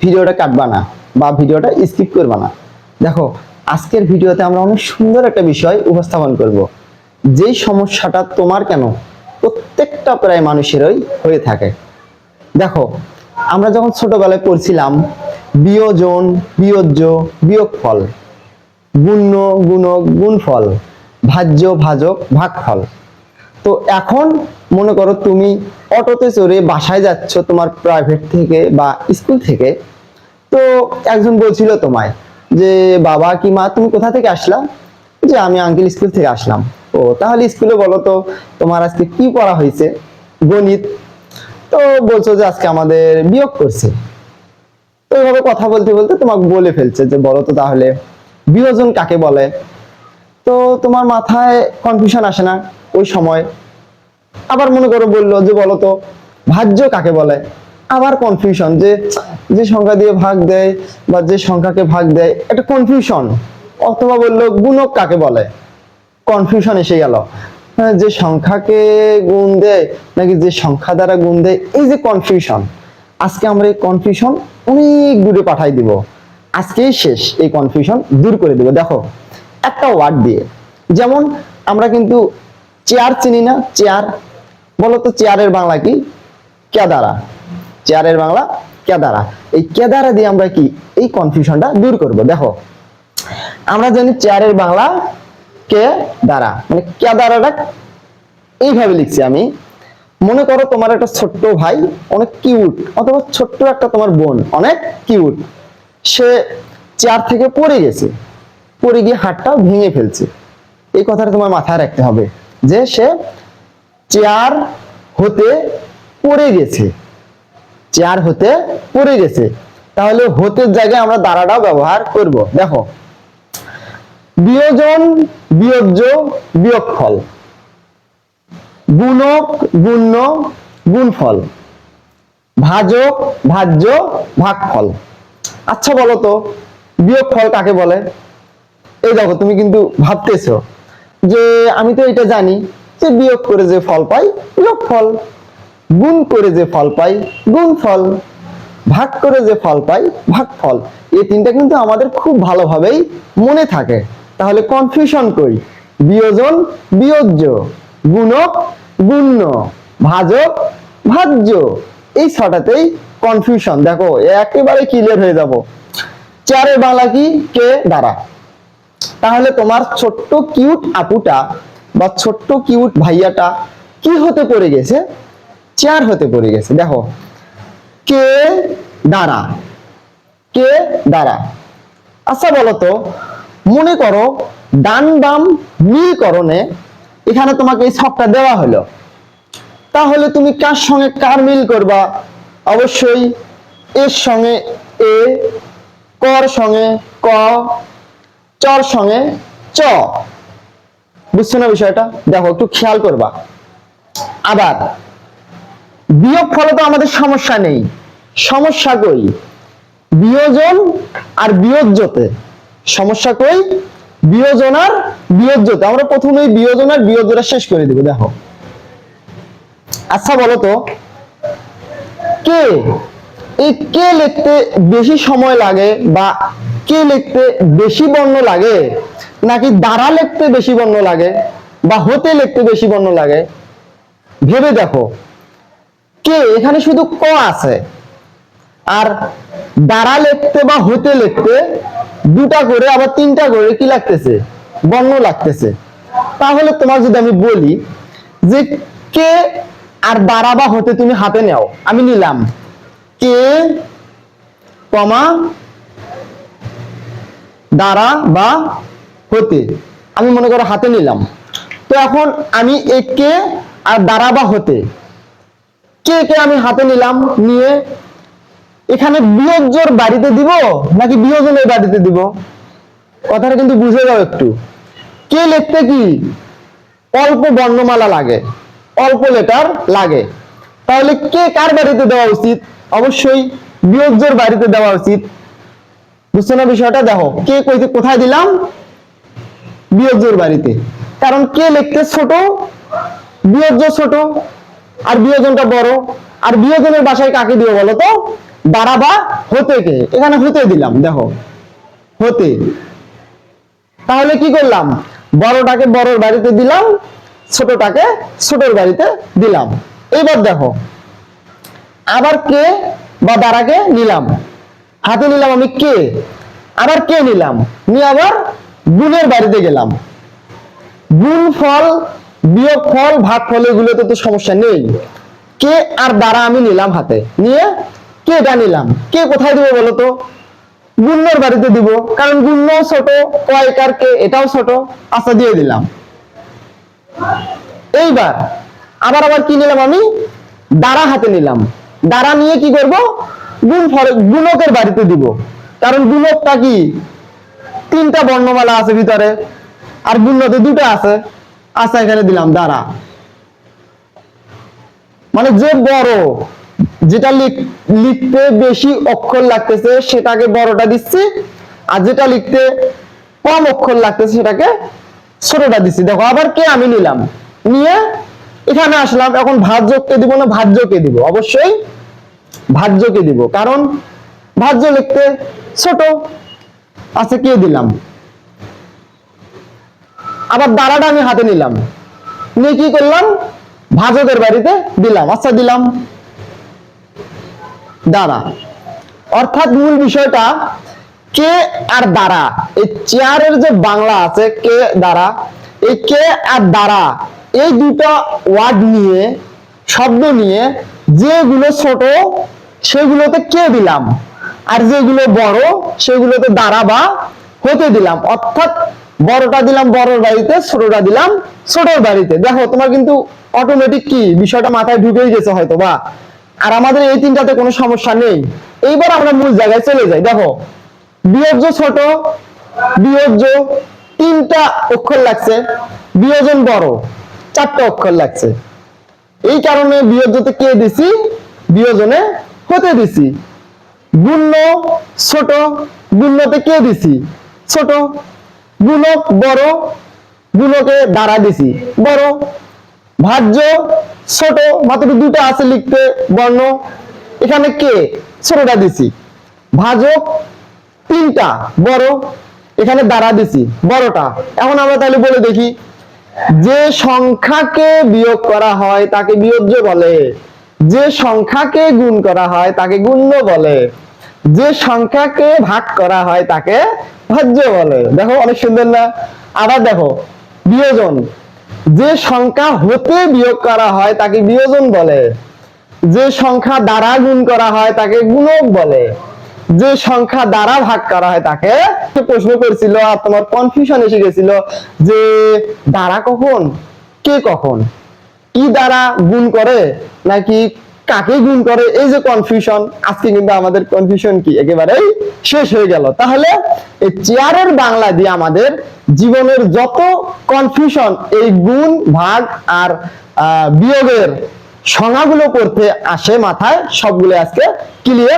ভিডিওটা কাটবা না বা ভিডিওটা স্কিপ করবা না। দেখো, আজকের ভিডিওতে আমরা অনেক সুন্দর একটা বিষয় উপস্থাপন করব। যেই সমস্যাটা তোমার কেন প্রত্যেকটা প্রায় মানুষেরই হয়ে থাকে। দেখো, আমরা যখন ছোটবেলায় পড়ছিলাম, বিয়োজন, বিয়োজ্য, বিয়োগফল, গুণ্য, গুণক, গুণফল, ভাজ্য, ভাজক, ভাগফল। তো এখন মনে করো তুমি অটোতে চড়ে বাসায় যাচ্ছ তোমার প্রাইভেট থেকে বা স্কুল থেকে, তো একজন বলছিল তোমায় যে, বাবা কি মা, তুমি কোথা থেকে আসলা? যে, আমি আঙ্কেল স্কুল থেকে আসলাম। ও, তাহলে স্কুলে বলো তো, তোমার আজকে কি পড়া হয়েছে? গণিত। তো বলছো যে, আজকে আমাদের বিয়োগ করছে। তো এইভাবে কথা বলতে বলতে তোমাকে বলে ফেলছে যে, বলো তো তাহলে, বিয়োজন কাকে বলে? তো তোমার মাথায় কনফিউশন আসে না, ওই সময়। আবার মনে করো বলল যে বলো তো ভাজ্য কাকে বলে? আবার কনফিউশন যে যে সংখ্যা দিয়ে ভাগ দেয় বা যে সংখ্যাকে ভাগ দেয় একটা কনফিউশন অথবা বলল গুণক কাকে বলে? কনফিউশন এসে গেল। হ্যাঁ, যে সংখ্যাকে গুণ দেয় নাকি যে সংখ্যা দ্বারা গুণ দেয় এই যে কনফিউশন আজকে আমরা এই কনফিউশন অনেক দূরে পাঠাই দিব। আজকেই শেষ এই কনফিউশন দূর করে দিব। দেখো একটা ওয়ার্ড দিয়ে। যেমন আমরা কিন্তু চেয়ার চিনি না চেয়ার বলো তো চেয়ারের বাংলা কি? কেদারা চেয়ারের বাংলা কেদারা এই কেদারা দিয়ে আমরা কি? এই কনফিউশনটা দূর করব। দেখো, আমরা জানি চেয়ারের বাংলা কে দ্বারা মানে কে দ্বারাটা এইভাবে লিখছি আমি। মনে করো তোমার একটা ছোট্ট ভাই, অনেক কিউট অথবা ছোট্ট একটা তোমার বোন, অনেক কিউট সে চেয়ার থেকে পড়ে গেছে। পড়ে গিয়ে হাতটা ভেঙে ফেলছে। এই কথাটা তোমার মাথায় রাখতে হবে যে সে চেয়ার হতে পড়ে গেছে। চেয়ার হতে পড়ে গেছে। তাহলে হতের জায়গায় আমরা দ্বারাটাও ব্যবহার করব। দেখো। বিয়োজন, বিয়োজ্য, বিয়োগফল। গুণক, গুণ্য, গুণফল। ভাজক, ভাজ্য, ভাগফল। আচ্ছা বলো তো, বিয়োগফল কাকে বলে? এই দেখো, তুমি কিন্তু ভাবতেছো যে আমি তো এটা জানি যে বিয়োগ করে যে ফল পাই বিয়োগফল গুণ করে যে ফল পাই গুণফল ভাগ করে যে ফল পাই ভাগফল এই তিনটা কিন্তু আমাদের খুব ভালোভাবেই মনে থাকে। তাহলে কনফিউশন কই? বিয়োজন বিয়োজ্য, গুণক গুণ্য, ভাজক ভাজ্য। এই ছটাতেই কনফিউশন দেখো, একেবারে ক্লিয়ার হয়ে যাব। চারে বাংলা কি? কে? দ্বারা। তাহলে তোমার ছোট্ট কিউট আপুটা বা ছোট্ট কিউট ভাইয়াটা কি হতে পড়ে গেছে? চেয়ার হতে পড়ে গেছে। দেখো, কে দ্বারা? কে দ্বারা? আচ্ছা বলো তো, মনে করো ডান বাম মিলকরণে এখানে তোমাকে এই ছকটা দেওয়া হলো। তাহলে তুমি কার সঙ্গে কার মিল করবা? অবশ্যই এর সঙ্গে এ, কর সঙ্গে ক, চর সঙ্গে চ। বুঝছ না বিষয়টা? দেখো, একটু খেয়াল করবা। আবার, বিয়োগ ফলে তো আমাদের সমস্যা নেই। সমস্যা কই? বিয়োজন আর বিয়োজ্যতে। সমস্যা কই? বিয়োজন আর বিয়োজ্যতে। আমরা প্রথমেই বিয়োজন আর বিয়োজ্যটা শেষ করে দিব, দেখো। আচ্ছা বলো তো, কে? এই কে লিখতে বেশি সময় লাগে বা কে লিখতে বেশি বর্ণ লাগে? নাকি দ্বারা লিখতে বেশি বর্ণ লাগে বা হতে লিখতে বেশি বর্ণ লাগে? ভেবে দেখো। কে? এখানে শুধু ক আছে। আর দ্বারা লিখতে বা হতে লিখতে দুটা করে, আবার তিনটা করে কি লাগতেছে? বর্ণ লাগতেছে। তাহলে তোমার যদি আমি বলি যে কে আর দ্বারা বা হতে তুমি হাতে নাও, আমি নিলাম। কে কমা দ্বারা বা হতে। আমি মনে করো হাতে নিলাম। তো এখন আমি এ কে আর দ্বারা বা হতে। কে কে আমি হাতে নিলাম নিয়ে এখানে বিয়োজ্যর বাড়িতে দিব নাকি বিয়োজনের বাড়িতে দিব? কথাটা কিন্তু বুঝে যাও একটু। কে লিখতে কি? অল্প বর্ণমালা লাগে। অল্প লেটার লাগে। তাহলে কে কার বাড়িতে দেওয়া উচিত? অবশ্যই বিয়োজ্যর বাড়িতে দেওয়া উচিত। বুঝছ না বিষয়টা? দেখো, কে কইতে কোথায় দিলাম? বিয়োজ্যর বাড়িতে। কারণ কে লিখতে? ছোট বিয়োজ্য ছোট, আর বিয়োজনটা বড়। আর বিয়োজনের বাসায় কাকে দিও বলো তো? দ্বারা বা হতে কে? এখানে হতে দিলাম, দেখো। হতে। তাহলে কি করলাম? বড়টাকে বড়র বাড়িতে দিলাম, ছোটটাকে ছোটর বাড়িতে দিলাম। এবার দেখো, আবার কে বা দ্বারাকে নিলাম? হাতে নিলাম আমি কে? আবার কে নিলাম? নিয়ে আবার গুণের বাড়িতে গেলাম। গুণ ফল, বিয়োগ ফল, ভাগ ফল, এগুলোতে তো সমস্যা নেই। কে আর দ্বারা আমি নিলাম হাতে? নিয়ে কেটা নিলাম? কে কোথায় দিব বলো তো? গুণ্যর বাড়িতে দিব, কারণ গুণ্য ছোট, কয়কার কে, এটাও ছোট আচ্ছা দিয়ে দিলাম। এইবার, আবার আবার কি নিলাম আমি? দ্বারা হাতে নিলাম। দ্বারা নিয়ে কি করব? গুণ ফল, গুণকের বাড়িতে দিব। কারণ গুণকটা কি? তিনটা বর্ণমালা আছে ভিতরে, আর গুণ্যতে দুটো আছে। আচ্ছা এখানে দিলাম দ্বারা মানে যে বড়, যেটা লিখতে বেশি অক্ষর লাগতেছে, সেটাকে বড়টা দিচ্ছি, আর যেটা লিখতে কম অক্ষর লাগতেছে, সেটাকে ছোটটা দিচ্ছি। দেখো, আবার কে আমি নিলাম? নিয়ে এখানে আসলাম, এখন ভাজ্যকে দিব না, ভাজ্যকে দিব? অবশ্যই ভাজ্যকে দিব, কারণ ভাজ্য লিখতে ছোট। আচ্ছা কে দিলাম? আবার দ্বারাটা আমি হাতে নিলাম। নিয়ে কি করলাম? ভাজকের বাড়িতে দিলাম। আচ্ছা দিলাম। দ্বারা অর্থাৎ মূল বিষয়টা, কে আর দ্বারা এই চেয়ারের যে বাংলা আছে, কে দ্বারা এই কে আর দ্বারা এই দুটা ওয়ার্ড নিয়ে, শব্দ নিয়ে, যেগুলো ছোট, সেগুলোতে কে দিলাম? আর যেগুলো বড় সেগুলোতে দ্বারা বা হতে দিলাম। অর্থাৎ বড়টা দিলাম বড়র বাড়িতে, ছোটটা দিলাম ছোটর বাড়িতে। দেখো, তোমার কিন্তু অটোমেটিক কি? বিষয়টা মাথায় ঢুকেই গেছে হয়তো বা। আর আমাদের এই তিনটাতে কোনো সমস্যা নেই। এইবার আমরা মূল জায়গায় চলে যাই। দেখো, বিয়োজ্য ছোট, বিয়োজ্য তিনটা অক্ষর লাগছে, বিয়োজন বড়, চারটা অক্ষর লাগছে। এই কারণে বিয়োজ্যতে কে দিছি? বিয়োজনে হতে দিছি। গুণ্য ছোট গুণ্যতে কে দিছি। ছোট গুণক বড়, গুণকে দ্বারা দিছি। বড়, ভাজ্য, ছোট, মাত্র দুটো আছে লিখতে, বর্ণ। এখানে কে? ছোটটা দিছি। ভাজক তিনটা। বড়, এখানে দ্বারা দিছি। বড়টা। এখন আমরা তাহলে বলে দেখি, যে সংখ্যাকে বিয়োগ করা হয় তাকে বিয়োজ্য বলে। যে সংখ্যাকে গুণ করা হয় তাকে গুণ্য বলে। যে সংখ্যাকে ভাগ করা হয় তাকে ভাজ্য বলে। দেখো, অনেক সুন্দর না? আবার দেখো, বিয়োজন। যে সংখ্যা হতে বিয়োগ করা হয় তাকে বিয়োজন বলে। যে সংখ্যা দ্বারা গুণ করা হয় তাকে গুণক বলে। যে সংখ্যা দ্বারা ভাগ করা হয় তাকে প্রশ্ন করেছিল, আর তোমার কনফিউশন এসে গেছিল যে দ্বারা কখন? কে কখন? কি দ্বারা গুণ করে নাকি কাকে গুণ করে? এই যে কনফিউশন আজকে কিন্তু আমাদের কনফিউশন কি? একেবারেই শেষ হয়ে গেল। তাহলে এই চেয়ারের বাংলা দিয়ে আমাদের জীবনের যত কনফিউশন এই গুণ, ভাগ আর বিয়োগের সংজ্ঞাগুলো করতে আসে মাথায় সবগুলো আজকে ক্লিয়ার